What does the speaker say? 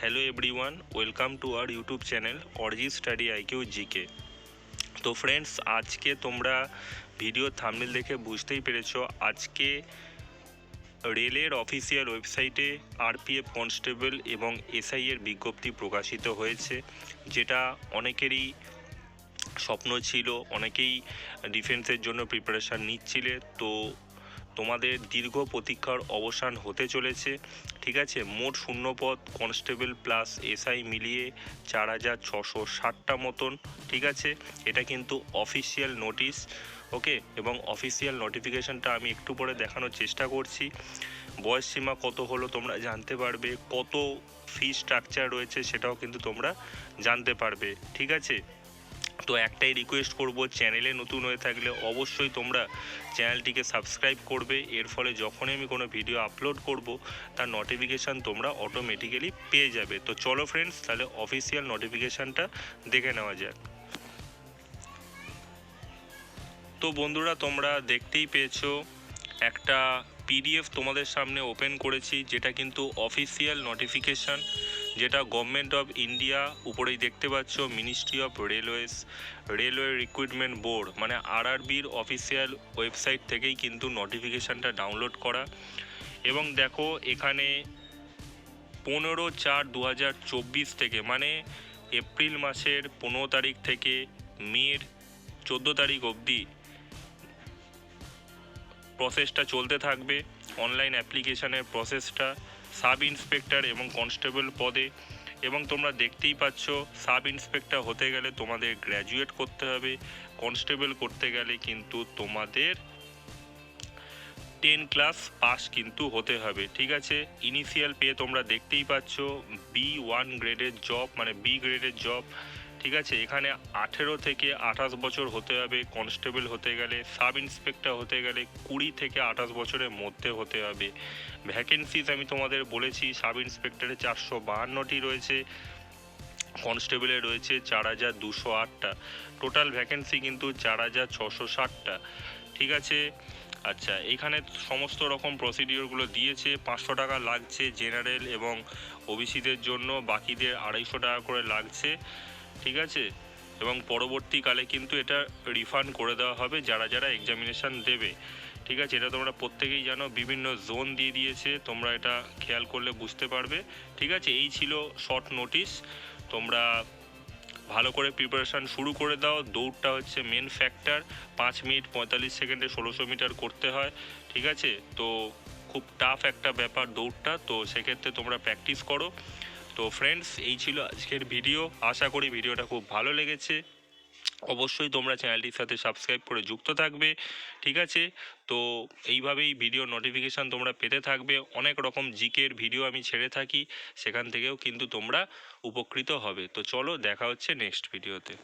Hello everyone welcome to our YouTube channel অরজি study IQ GK তো friends আজকে তোমরা video thumbnail দেখে বুঝতেই পেরেছ, আজকে রেলের অফিসিয়াল ওয়েবসাইটে আরপিএফ কনস্টেবল এবং এসআই এর বিজ্ঞপ্তি প্রকাশিত হয়েছে, যেটা অনেকেরই স্বপ্ন ছিল, অনেকেই ডিফেন্সের জন্য প্রিপারেশান নিচ্ছিলে। তো তোমাদের দীর্ঘ প্রতীক্ষার অবসান হতে চলেছে। ঠিক আছে? মোট শূন্যপদ কনস্টেবল প্লাস এসআই মিলিয়ে চার হাজার ছশো ষাটটা মতন। ঠিক আছে? এটা কিন্তু অফিসিয়াল নোটিশ, ওকে? এবং অফিসিয়াল নোটিফিকেশনটা আমি একটু পরে দেখানোর চেষ্টা করছি। বয়স সীমা কত হলো তোমরা জানতে পারবে। কত ফি স্ট্রাকচার রয়েছে সেটাও কিন্তু তোমরা জানতে পারবে। ঠিক আছে? তো একটাই রিকোয়েস্ট করব চ্যানেলে নতুন হয়ে থাকলে অবশ্যই তোমরা চ্যানেলটিকে সাবস্ক্রাইব করবে। এর ফলে যখনই আমি কোনো ভিডিও আপলোড করব, তার নোটিফিকেশান তোমরা অটোমেটিক্যালি পেয়ে যাবে। তো চলো ফ্রেন্ডস তাহলে অফিসিয়াল নোটিফিকেশানটা দেখে নেওয়া যাক। তো বন্ধুরা, তোমরা দেখতেই পেয়েছ, একটা পিডিএফ তোমাদের সামনে ওপেন করেছি, যেটা কিন্তু অফিসিয়াল নোটিফিকেশান যেটা গভর্নমেন্ট অফ ইন্ডিয়া উপরেই দেখতে পাচ্ছ ministry of railways railway recruitment board মানে আরআরবির অফিসিয়াল ওয়েবসাইট থেকেই কিন্তু নোটিফিকেশানটা ডাউনলোড করা। এবং দেখো, এখানে পনেরো চার দু থেকে মানে এপ্রিল মাসের পনেরো তারিখ থেকে মের চোদ্দ তারিখ অবধি প্রসেসটা চলতে থাকবে। অনলাইন অ্যাপ্লিকেশানের প্রসেসটা সাব ইন্সপেক্টর এবং কনস্টেবল পদে। এবং তোমরা দেখতেই পাচ্ছ, সাব ইন্সপেক্টর হতে গেলে তোমাদের গ্র্যাজুয়েট করতে হবে। কনস্টেবল করতে গেলে কিন্তু তোমাদের টেন ক্লাস পাস কিন্তু হতে হবে, ঠিক আছে? ইনিশিয়াল পে তোমরা দেখতেই পাচ্ছ, বি ওয়ান গ্রেডের জব মানে বি গ্রেডের জব। ঠিক আছে, এখানে আঠেরো থেকে আঠাশ বছর হতে হবে, কনস্টেবল হতে গেলে, সাব ইন্সপেক্টর হতে গেলে কুড়ি থেকে আঠাশ বছরের মধ্যে হতে হবে। ভ্যাকেন্সিজ আমি তোমাদের বলেছি, সাব ইন্সপেক্টরে চারশো বাহান্নটি রয়েছে, কনস্টেবলে রয়েছে চার হাজার দুশো আটটা। টোটাল ভ্যাকেন্সি কিন্তু চার হাজার ছশো ষাটটা। ঠিক আছে? আচ্ছা এখানে সমস্ত রকম প্রসিডিওরগুলো দিয়েছে, পাঁচশো টাকা লাগছে জেনারেল এবং ওবিসিদের জন্য, বাকিদের আড়াইশো টাকা করে লাগছে। ঠিক আছে? এবং পরবর্তীকালে কিন্তু এটা রিফান্ড করে দেওয়া হবে যারা যারা এক্সামিনেশান দেবে। ঠিক আছে? এটা তোমরা প্রত্যেকেই জানো, বিভিন্ন জোন দিয়ে দিয়েছে, তোমরা এটা খেয়াল করলে বুঝতে পারবে। ঠিক আছে? এই ছিল শর্ট নোটিশ তোমরা ভালো করে প্রিপারেশান শুরু করে দাও। দৌড়টা হচ্ছে মেন ফ্যাক্টর পাঁচ মিনিট পঁয়তাল্লিশ সেকেন্ডে ষোলোশো মিটার করতে হয়। ঠিক আছে? তো খুব টাফ একটা ব্যাপার দৌড়টা। তো সেক্ষেত্রে তোমরা প্র্যাকটিস করো। তো ফ্রেন্ডস এই ছিল আজকের ভিডিও আশা করি ভিডিওটা খুব ভালো লেগেছে। অবশ্যই তোমরা চ্যানেলটির সাথে সাবস্ক্রাইব করে যুক্ত থাকবে, ঠিক আছে? তো এইভাবেই ভিডিও নোটিফিকেশান তোমরা পেতে থাকবে। অনেক রকম জিকের ভিডিও আমি ছেড়ে থাকি, সেখান থেকেও কিন্তু তোমরা উপকৃত হবে। তো চলো দেখা হচ্ছে নেক্সট ভিডিওতে